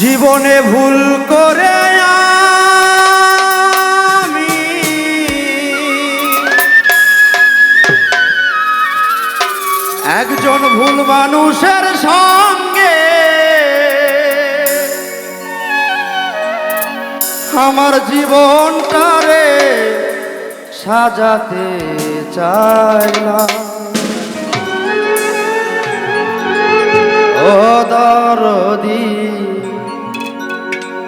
জীবনে ভুল করে আমি। একজন ভুল মানুষের সঙ্গে আমার জীবনটারে সাজাতে চাইলাম। ও দরদি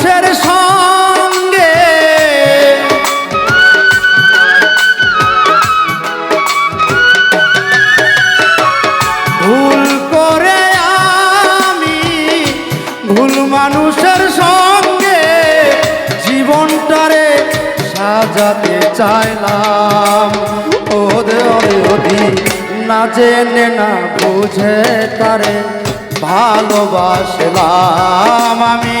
মানুষের সঙ্গে। ভুল করে আমি ভুল মানুষের সঙ্গে জীবনটারে সাজাতে চাইলাম। ও দেওয়ারি না জেনে, না বুঝে তারে ভালোবাসলাম আমি।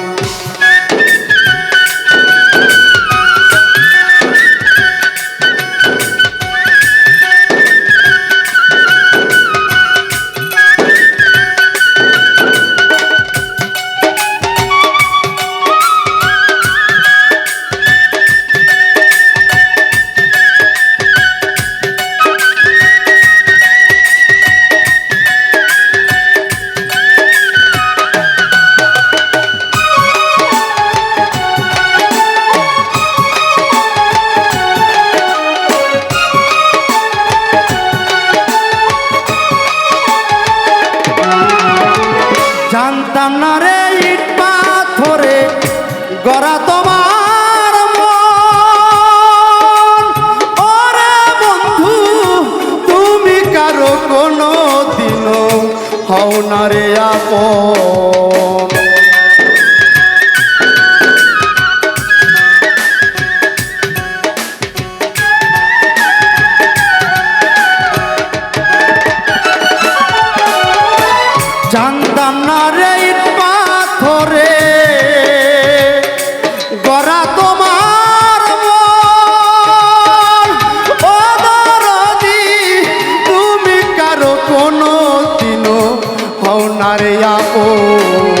হও নারে আপন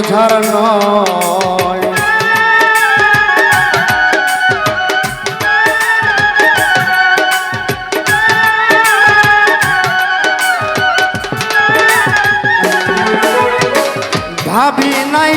বোঝার নয়। ভাবি নাই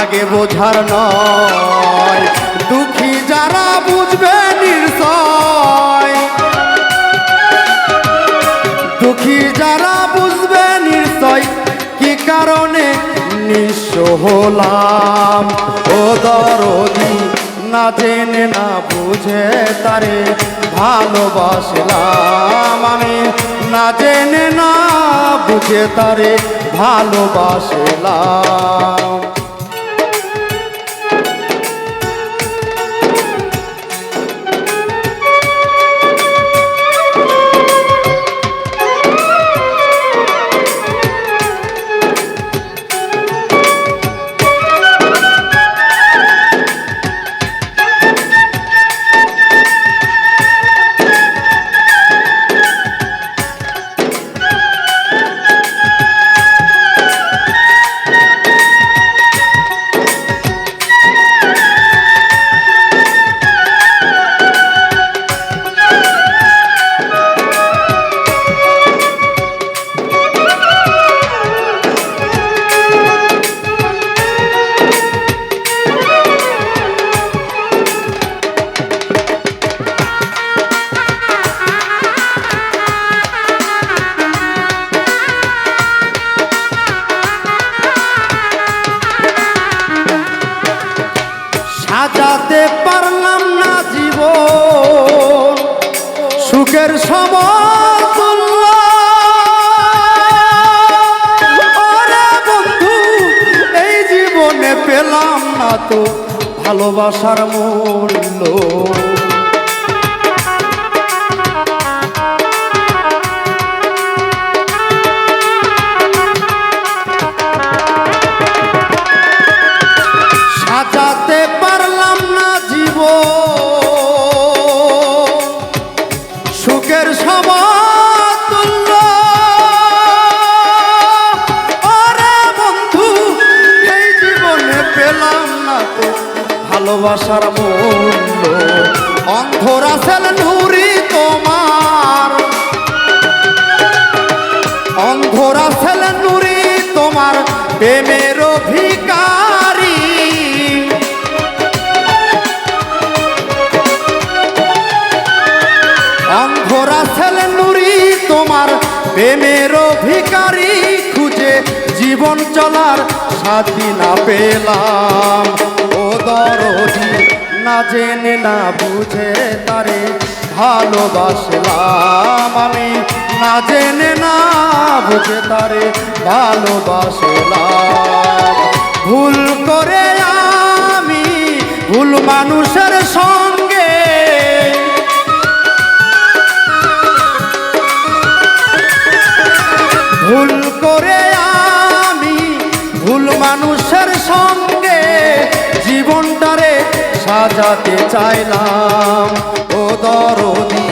আগে বোঝার নয়। দুঃখী যারা বুঝবে নির্শয় দুঃখী যারা বুঝবে নিশ্চয় কি কারণে নিঃস্ব হলাম? ও দরদি, না জেনে, না বুঝে তারে ভালোবাসলাম আমি। না জেনে, না বুঝে তারে ভালোবাসলাম। এই জীবনে পেলাম না তো ভালোবাসার মূল্য। প্রেমের ভিকারি খুঁজে জীবন চলার সাথী না পেলাম। ও দরদি, না জেনে, না বুঝে তারে ভালোবাসলাম আমি। না জেনে, না বুঝে তারে ভালোবাসলাম। ভুল করে আমি, ভুল মানুষের সঙ্গে ভুল করে আমি ভুল মানুষের সঙ্গে জীবনটারে সাজাতে চাইলাম। ও দরদি,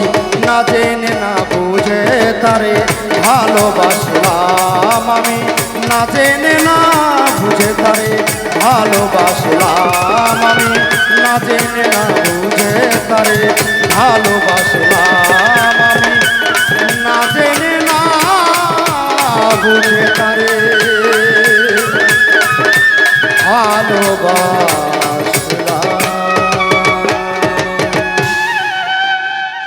না জেনে, না বুঝে তারে ভালোবাসলাম আমি। না জেনে, না বুঝে তারে ভালোবাসলাম আমি। না জেনে, না বুঝে তারে ভালোবাসলাম বুঝে তারে। ভালোবাস